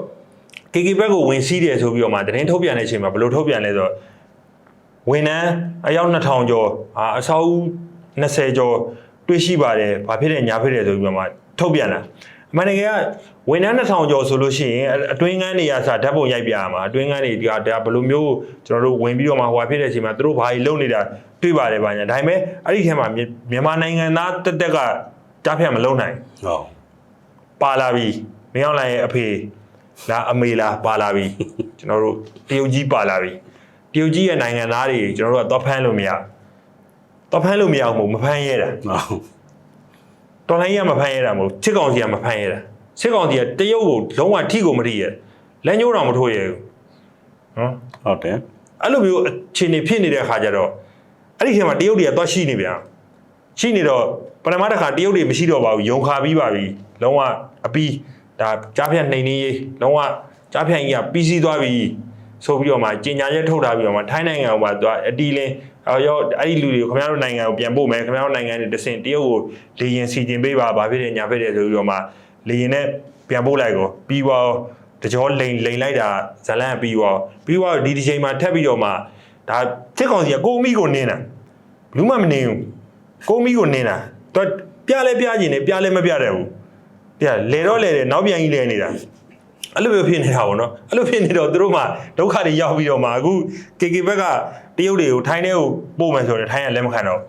KK ဘက်ကိုဝင်စီးတယ်ဆိုပြီးတော့မှသတင်းထုတ်ပြန်တဲ့အချိန်မှာဘယ်လိုထုတ်ပြန်လဲဆိုတော့ဝန်ထမ်းအယောက်2000ကျော်အာအဆောက်အဦ20ကျော်တွေ့ရှိပါတယ်ဘာဖြစ်တယ်ညာဖြစ်တယ်ဆိုပြီးမှထုတ်ပြန်တာ အမှန်တကယ်ကဝန်ထမ်း2000ကျော်ဆိုလို့ရှိရင်အတွင်းကန်းတွေကစဓာတ်ပုံရိုက်ပြရမှာအတွင်းကန်းတွေဒီကဒါဘယ်လိုမျိုးကျွန်တော်တို့ဝင်ပြီးတော့မှဟိုဖြစ်တဲ့အချိန်မှာသူတို့ဘာကြီးလုပ်နေတာတွေ့ပါတယ်ဗျာညာဒါပေမဲ့အဲ့ဒီထဲမှာမြန်မာနိုင်ငံသားတက်တက်ကကြားဖြတ်မလုပ်နိုင်ဟုတ်ပါလာပြီမင်းအောင်လိုင်ရဲ့အဖေလားအမေလားပါလာပြီကျွန်တော်တို့တရုတ်ကြီးပါလာပြီတရုတ်ကြီးရဲ့နိုင်ငံသားတွေကျွန်တော်တို့ကသွားဖမ်းလို့မရသွားဖမ်းလို့မရဘူးမဟုတ်မဖမ်းရတာဟုတ် တော်လိုင်းကြီးကမဖမ်းရတာမဟုတ်စစ်ကောင်စီကမဖမ်းရတာစစ်ကောင်စီကတရုတ်ကိုလုံးဝထိကိုမထိရလက်ညှိုးတော်မထိုးရဘူးနော်ဟုတ်တယ်အဲ့လိုမျိုးအခြေအနေဖြစ်နေတဲ့ခါကျတော့အဲ့ဒီထဲမှာတရုတ်တွေကသွားရှိနေပြန်ရှိနေတော့ပထမတစ်ခါတရုတ်တွေမရှိတော့ပါဘူးယုံခါပြီးပါပြီလုံးဝအပီးဒါကြားဖြတ်နှိမ်နေရေးလုံးဝကြားဖြတ်ကြီးကပြီးစီးသွားပြီဆိုပြီးတော့မှကျင်ညာရက်ထုတ်ထားပြီးတော့မှထိုင်းနိုင်ငံကိုပါသွားအတီးလင်း အော်ရောအဲ့ဒီလူတွေကိုခင်ဗျားတို့နိုင်ငံကိုပြန်ပို့မယ်ခင်ဗျားတို့နိုင်ငံနဲ့တဆင့်တရုတ်ကိုလေရင်စီတင်ပေးပါဘာဖြစ်တယ်ညာဖြစ်တယ်ဆိုပြီးတော့မှလေရင်နဲ့ပြန်ပို့လိုက်ကိုပြီးပါတကြောလိန်လိန်လိုက်တာဇလန်ပြီးပါပြီးပါဒီဒီချိန်မှာထပ်ပြီးတော့မှဒါစစ်ကောင်စီကကိုအမိကိုနင်းတာဘူးမှမနင်းဘူးကိုအမိကိုနင်းတာသူပြလဲပြကျင်တယ်ပြလဲမပြတယ်ဘူးပြလဲတော့လဲတယ်နောက်ပြန်ကြီးလဲနေတာ အဲ့လိုမျိုးဖြစ်နေတာပေါ့နော်အဲ့လိုဖြစ်နေတော့သူတို့မှဒုက္ခတွေရောက်ပြီးတော့မှအခု KK ဘက်ကတရုတ်တွေကိုထိုင်းထဲကိုပို့မယ်ဆိုတော့ထိုင်းကလက်မခံတော့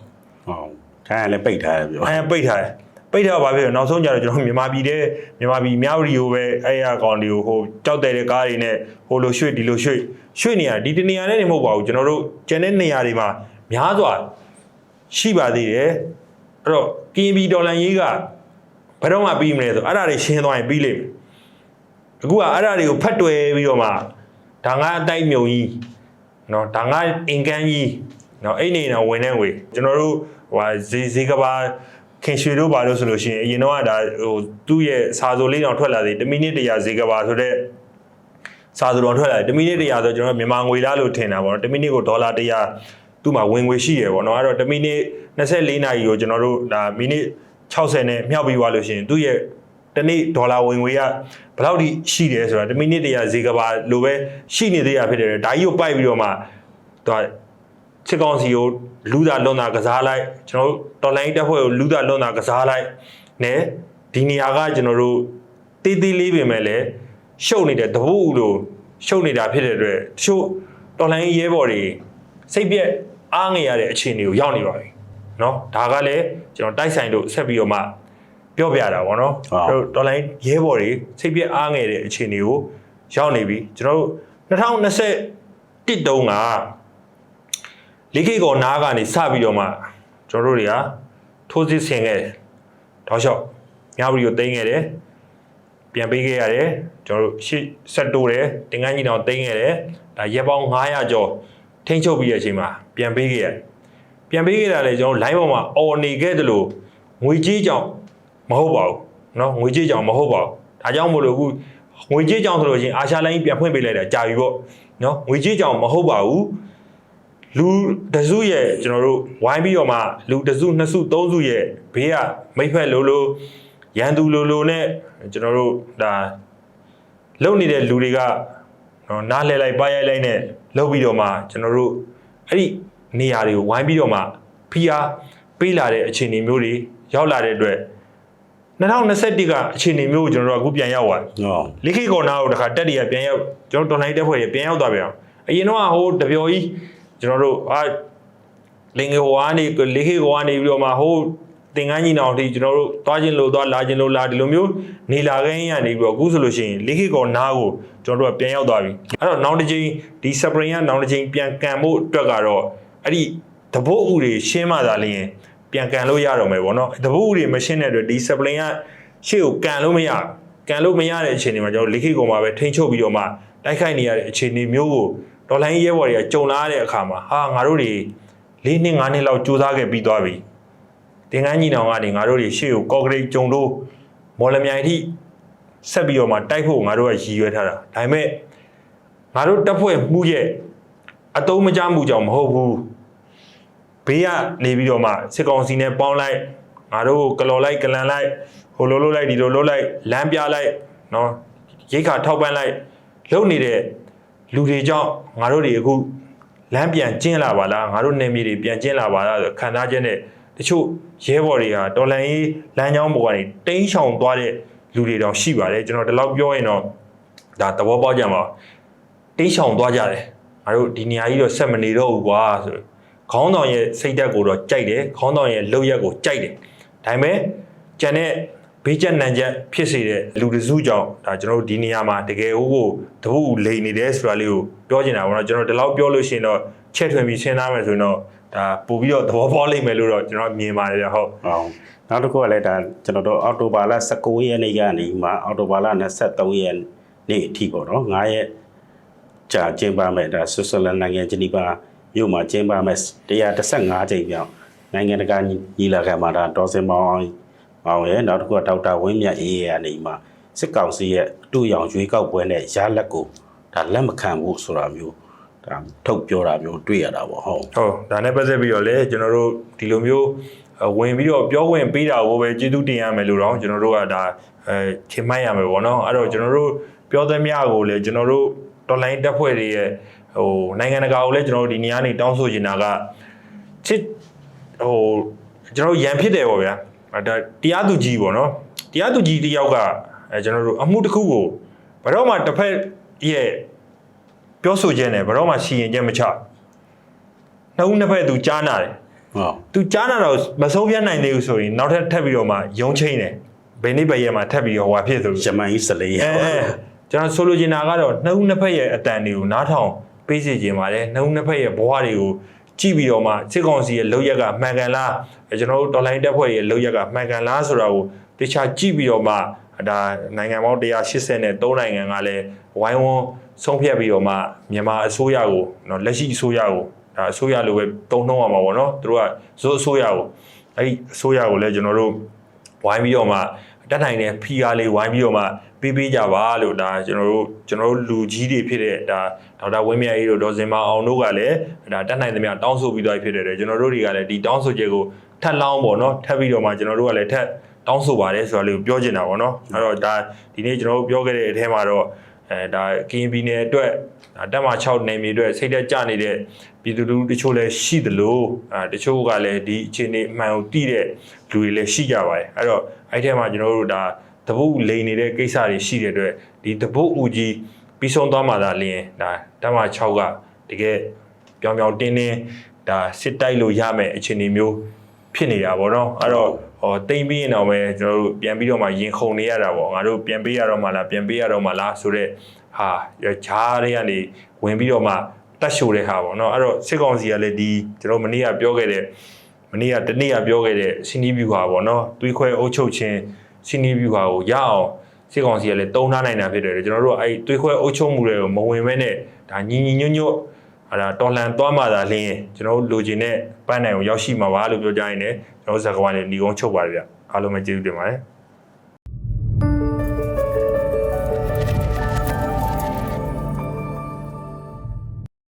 ဟုတ်ထိုင်းကလည်းပိတ်ထားတယ်ပြောထိုင်းကပိတ်ထားတယ်ပိတ်ထားပါပြီနောက်ဆုံးကြတော့ကျွန်တော်မြန်မာပြည်တဲ့မြန်မာပြည်မြောက်ရီကိုပဲအဲ့ရအကောင်တွေကိုဟိုကြောက်တဲ့တဲ့ကားတွေနဲ့ဟိုလိုရွှေ့ဒီလိုရွှေ့ရွှေ့နေရဒီတနေရာနဲ့နေမဟုတ်ပါဘူးကျွန်တော်တို့ကျန်တဲ့နေရာတွေမှာများစွာရှိပါသေးတယ်အဲ့တော့ကင်းဘီဒေါ်လာရေးကဘယ်တော့မှပြီးမလဲဆိုအဲ့ဒါတွေရှင်းသွားရင်ပြီးလိမ့်မယ် အခုကအဲ့ဒါတွေကိုဖတ်တွယ်ပြီးတော့မှဒါငါအတိုက်မြုံကြီးเนาะဒါငါအင်ကန်ကြီးเนาะအဲ့နေတော့ဝင်နေဝေကျွန်တော်တို့ဟိုဇေဇေကဘာခင်ရွှေတို့ပါလို့ဆိုလို့ရှိရင်အရင်တော့ကဒါဟိုသူ့ရဲ့စာဆိုလေးတောင်ထွက်လာသေး1မိနစ်တရာဇေကဘာဆိုတဲ့စာဆိုတော်ထွက်လာတယ်1မိနစ်တရာဆိုကျွန်တော်မြန်မာငွေလားလို့ထင်တာပေါ့နော်1မိနစ်ကိုဒေါ်လာ100သူ့မှာဝင်ငွေရှိရပေါ့နော်အဲ့တော့1မိနစ်24နာရီကိုကျွန်တော်တို့ဒါမိနစ်60နဲ့မြှောက်ပြီးသွားလို့ရှိရင်သူ့ရဲ့ တနေ့ဒေါ်လာဝင်ငွေကဘယ်လောက်ထိရှိတယ်ဆိုတာ1မိနစ်တရာဇေကဘာလိုပဲရှိနေသေးတာဖြစ်တယ်ဒါကြီးကိုပိုက်ပြီးတော့မှသူက စစ်ကောင်စီကိုလူသားလွန်တာကစားလိုက်ကျွန်တော်တို့တော်လိုင်းတက်ဖွဲ့ကိုလူသားလွန်တာကစားလိုက်နဲ့ဒီနေရာကကျွန်တော်တို့တေးသေးလေးပြင်မဲ့လည်းရှုပ်နေတဲ့တပုတ်လိုရှုပ်နေတာဖြစ်တဲ့အတွက်တချို့တော်လိုင်းရဲဘော်တွေစိတ်ပြက်အားငယ်ရတဲ့အခြေအနေကိုရောက်နေပါပြီเนาะဒါကလည်းကျွန်တော်တိုက်ဆိုင်တို့ဆက်ပြီးတော့မှ ပြောပြတာဗောနော်တို့တော်လိုင်းရဲဘော်တွေစိတ်ပြက်အားငယ်တဲ့အခြေအနေကိုရောက်နေပြီကျွန်တော်တို့2021တုန်းကလေးခေတ်ကောနားကနေစပြီးတော့မှကျွန်တော်တို့တွေကထိုးစစ်ဆင်ခဲ့တယ်။တောက်လျှောက်ညဝရီကိုတင်းခဲ့တယ်။ပြန်ပေးခဲ့ရတယ်။ကျွန်တော်တို့ရှစ်ဆက်တိုးတယ်။တင်ကန်းကြီးတောင်တင်းခဲ့တယ်။ဒါရက်ပေါင်း900ကျော်ထိန်းချုပ်ပြီးတဲ့အချိန်မှာပြန်ပေးခဲ့ရတယ်။ပြန်ပေးခဲ့တာလေကျွန်တော် line ပေါ်မှာအော်နေခဲ့တယ်လို့ငွေကြေးကြောင့် မဟုတ်ပါဘူးနော်ငွေကြေးကြောင့်မဟုတ်ပါဘူးဒါကြောင့်မလို့အခုငွေကြေးကြောင့်ဆိုလို့ချင်းအာရှလိုင်းပြန်ဖွင့်ပေးလိုက်တာကြာပြီပေါ့နော်ငွေကြေးကြောင့်မဟုတ်ပါဘူးလူတစုရဲ့ကျွန်တော်တို့ဝိုင်းပြီးတော့မှလူတစုနှစ်စုသုံးစုရဲ့ဘေးကမိဖက်လိုလိုရန်သူလိုလိုနဲ့ကျွန်တော်တို့ဒါလုံနေတဲ့လူတွေကနော်နားလှည့်လိုက်ပါရိုက်လိုက်နဲ့လှုပ်ပြီးတော့မှကျွန်တော်တို့အဲ့ဒီနေရာတွေကိုဝိုင်းပြီးတော့မှဖီအားပေးလာတဲ့အခြေအနေမျိုးတွေရောက်လာတဲ့အတွက် 2021ကအခြေအနေမျိုးကိုကျွန်တော်တို့အခုပြန်ရောက်သွားပြီဟုတ်လိခိကော်နာကိုတခါတက်တရပြန်ရောက်ကျွန်တော်တော်လိုင်းတက်ဖွဲ့ရပြန်ရောက်သွားပြန်အောင်အရင်တော့ဟိုတပြော်ကြီးကျွန်တော်တို့အာလင်ငယ်ဟိုကနေလိခိကောကနေပြီးတော့မှဟိုတင်ကန်းကြီးနောင်ထိကျွန်တော်တို့သွားခြင်းလို့သွားလာခြင်းလို့လာဒီလိုမျိုးနေလာခိုင်းရနေပြီးတော့အခုဆိုလို့ရှိရင်လိခိကောနာကိုကျွန်တော်တို့ကပြန်ရောက်သွားပြီအဲ့တော့နောက်တစ်ချိန်ဒီစပရင်ကနောက်တစ်ချိန်ပြန်ကန်ဖို့အတွက်ကတော့အဲ့ဒီတဘိုးဥတွေရှင်းမှသာလျင် ပြန်ကန်လို့ရတော့မယ်ဗောနော်တဘိုးဥတွေမရှင်းတဲ့အတွက်ဒီစပရင်ကရှေ့ကိုကန်လို့မရဘူးကန်လို့မရတဲ့အခြေအနေမှာကျွန်တော်လိခိကုံမှာပဲထိန်းချုပ်ပြီးတော့မှတိုက်ခိုက်နေရတဲ့အခြေအနေမျိုးကိုဒေါ်လာရဲဘော်တွေကကြုံလာတဲ့အခါမှာဟာငါတို့တွေ၄နှစ်၅နှစ်လောက်ကြိုးစားခဲ့ပြီးသွားပြီတင်ကန်းကြီးနောင်ကနေငါတို့တွေရှေ့ကိုကော့ဂရိတ်ကြုံလို့မော်လမြိုင်ထိဆက်ပြီးတော့မှတိုက်ဖို့ငါတို့ကရည်ရွယ်ထားတာဒါပေမဲ့ငါတို့တက်ဖွဲ့မှုရဲ့အတုံးမကြမှုကြောင့်မဟုတ်ဘူး ဘေးကနေပြီးတော့မှစစ်ကောင်စီနဲ့ပေါင်းလိုက်ငါတို့ကိုကလော်လိုက်ကလန်လိုက်ဟိုလိုလိုလိုက်ဒီလိုလိုလိုက်လမ်းပြလိုက်နော်ရိတ်ခါထောက်ပန်းလိုက်လုံနေတဲ့လူတွေကြောင့်ငါတို့တွေအခုလမ်းပြန်ကျင်းလာပါလားငါတို့နေမြေတွေပြန်ကျင်းလာပါလားဆိုခံစားချက်နဲ့တချို့ရဲဘော်တွေဟာတော်လန်ရေးလမ်းကြောင်းပေါ်ကနေတိမ်းရှောင်သွားတဲ့လူတွေတောင်ရှိပါတယ်ကျွန်တော်ဒီလောက်ပြောရင်တော့ဒါသဘောပေါက်ကြမှာတိမ်းရှောင်သွားကြတယ်ငါတို့ဒီနေရာကြီးတော့ဆက်မနေတော့ဘူးကွာဆို ခေါင်းဆောင်ရဲ့စိတ်ဓာတ်ကိုတော့ကြိုက်တယ်ခေါင်းဆောင်ရဲ့လုပ်ရက်ကိုကြိုက်တယ်ဒါပေမဲ့ကျန်တဲ့ဘေးကျက်နံကျက်ဖြစ်စေတဲ့လူတစုကြောင့်ဒါကျွန်တော်တို့ဒီနေရာမှာတကယ်ဟိုကိုတပုတ်လိန်နေတယ်ဆိုတာလေးကိုပြောချင်တာပေါ့နော်ကျွန်တော်ဒီလောက်ပြောလို့ရှိရင်တော့ချက်ထွင်ပြီးရှင်းသားမယ်ဆိုရင်တော့ဒါပို့ပြီးတော့သဘောပေါက်လိမ့်မယ်လို့တော့ကျွန်တော်မြင်ပါတယ်ဗျဟုတ်ဟုတ်နောက်တစ်ခုကလည်းဒါကျွန်တော်တို့အော်တိုဘာလ19ရက်နေ့ကနေမှအော်တိုဘာလ23ရက်နေ့အထိပေါ့နော်9ရက်ကြာကျင်းပမယ်ဒါဆွစ်ဇာလန်နိုင်ငံဂျနီဗာ မြို့မှာကျင်းပမယ်115ချိန်မြောက်နိုင်ငံတကာညီလာခံမှာဒါဒေါ်စင်မောင်အောင်အောင်ရဲ့နောက်တစ်ခုကဒေါက်တာဝင်းမြတ်အေးရဲ့အနေမှာစစ်ကောင်စီရဲ့အတူရောင်ရွေးကောက်ပွဲနဲ့ရလက်ကိုဒါလက်မခံဘူးဆိုတာမျိုးဒါထုတ်ပြောတာမျိုးတွေ့ရတာပေါ့ဟုတ်ဟုတ်ဒါနဲ့ပတ်သက်ပြီးတော့လည်းကျွန်တော်တို့ဒီလိုမျိုးအဝင်ပြီးတော့ပြောဝင်ပေးတာကိုပဲကျေးဇူးတင်ရမယ်လို့တော့ကျွန်တော်တို့ကဒါအဲချင်မှတ်ရမယ်ပေါ့နော်အဲ့တော့ကျွန်တော်တို့ပြောသမျှကိုလည်းကျွန်တော်တို့တော်လိုင်းတက်ဖွဲ့တွေရဲ့ ဟိုနိုင်ငံတကာကိုလည်းကျွန်တော်တို့ဒီနေရာနေတောင်းဆိုချင်တာကချစ်ဟိုကျွန်တော်တို့ရန်ဖြစ်တယ်ပေါ့ဗျာဒါတရားသူကြီးပေါ့နော်တရားသူကြီးတယောက်ကအဲကျွန်တော်တို့အမှုတစ်ခုကိုဘယ်တော့မှတစ်ဖက်ရဲ့ပြောဆိုခြင်းနဲ့ဘယ်တော့မှစီရင်ခြင်းမချနှစ်ဦးနှစ်ဖက်သူကြားနာတယ်ဟုတ်သူကြားနာတော့မဆုံးဖြတ်နိုင်သေးဘူးဆိုရင်နောက်ထပ်ထပ်ပြီးတော့မှယုံချင်းတယ်ဘယ်နေ့ပဲရက်မှာထပ်ပြီးတော့ဟွာဖြစ်ဆိုရမန်ကြီးစလေးရအဲအဲကျွန်တော်ဆိုလိုချင်တာကတော့နှစ်ဦးနှစ်ဖက်ရဲ့အတန်တွေကိုနားထောင် ပေးစီခြင်းပါတယ်နှစ်ဦးနှစ်ဖက်ရဲ့ဘဝတွေကိုကြည့်ပြီးတော့မှစစ်ကောင်စီရဲ့လောက်ရက်ကမှန်ကန်လားအဲကျွန်တော်တို့တော်လိုင်းတက်ဖွဲ့ရဲ့လောက်ရက်ကမှန်ကန်လားဆိုတာကိုတခြားကြည့်ပြီးတော့မှဒါနိုင်ငံပေါင်း180နဲ့3နိုင်ငံကလည်းဝိုင်းဝန်းဆုံးဖြတ်ပြီးတော့မှမြန်မာအစိုးရကိုနော်လက်ရှိအစိုးရကိုဒါအစိုးရလိုပဲတုံ့နှုံးရမှာပေါ့နော်သူတို့ကဇိုးအစိုးရကိုအဲ့ဒီအစိုးရကိုလည်းကျွန်တော်တို့ဝိုင်းပြီးတော့မှ တက်နိုင်တဲ့ဖီအားလေးဝိုင်းပြီးတော့မှပေးပေးကြပါလို့ဒါကျွန်တော်တို့ကျွန်တော်တို့လူကြီးတွေဖြစ်တဲ့ဒါဒေါက်တာဝင်းမြတ်အေးတို့ဒေါ်စင်မအောင်တို့ကလည်းဒါတက်နိုင်သမျှတောင်းဆိုပြီးသွားဖြစ်တယ်ကျွန်တော်တို့တွေကလည်းဒီတောင်းဆိုချက်ကိုထပ်လောင်းပေါ့နော်ထပ်ပြီးတော့မှကျွန်တော်တို့ကလည်းထပ်တောင်းဆိုပါတယ်ဆိုတာလေးကိုပြောချင်တာပေါ့နော်အဲ့တော့ဒါဒီနေ့ကျွန်တော်တို့ပြောခဲ့တဲ့အထဲမှာတော့အဲဒါကရင်ပြည်နယ်အတွက်ဒါတက်မ6နယ်မြေအတွက်စိတ်သက်ကြနေတဲ့ပြည်သူလူထုတချို့လည်းရှိသလိုအဲတချို့ကလည်းဒီအခြေအနေအမှန်ကိုသိတဲ့လူတွေလည်းရှိကြပါတယ်အဲ့တော့ အဲ့ထဲမှာကျွန်တော်တို့ဒါတပုတ်လိန်နေတဲ့ကိစ္စတွေရှိတဲ့အတွက်ဒီတပုတ်ဦးကြီးပြီးဆုံးသွားမှသာလျင်ဒါတက်မ6ကတကယ်ပြောင်ပြောင်တင်းတင်းဒါစစ်တိုက်လို့ရမယ်အခြေအနေမျိုးဖြစ်နေတာပေါ့နော်အဲ့တော့ဟောတိမ့်ပြီးရင်တော့ပဲကျွန်တော်တို့ပြန်ပြီးတော့မှရင်ခုန်နေရတာပေါ့ငါတို့ပြန်ပေးရတော့မှလားပြန်ပေးရတော့မှလားဆိုတော့ဟာဂျားတွေကနေဝင်ပြီးတော့မှတတ်ရှိုတဲ့ဟာပေါ့နော်အဲ့တော့စစ်ကောင်စီကလည်းဒီကျွန်တော်မနေ့ကပြောခဲ့တဲ့ မနေ့ကတနေ့ကပြောခဲ့တဲ့စီနီးဗျူဟာပေါ့နော်သွေးခွဲအုပ်ချုပ်ခြင်းစီနီးဗျူဟာကိုရအောင်စစ်ကောင်စီကလည်းတုံးထားနိုင်တာဖြစ်တယ်ကျွန်တော်တို့ကအဲ့သွေးခွဲအုပ်ချုပ်မှုတွေကိုမဝင်မဲနဲ့ဒါညီညီညွတ်ညွတ်ဟာဒါတော်လန်သွားမှသာလင်းကျွန်တော်တို့လိုချင်တဲ့ပန်းနိုင်ကိုရောက်ရှိမှာပါလို့ပြောကြရင်လည်းကျွန်တော်တို့ဇာတ်ကဝါနဲ့ညီကုန်းချုပ်ပါတယ်ဗျအားလုံးပဲကျေးဇူးတင်ပါတယ်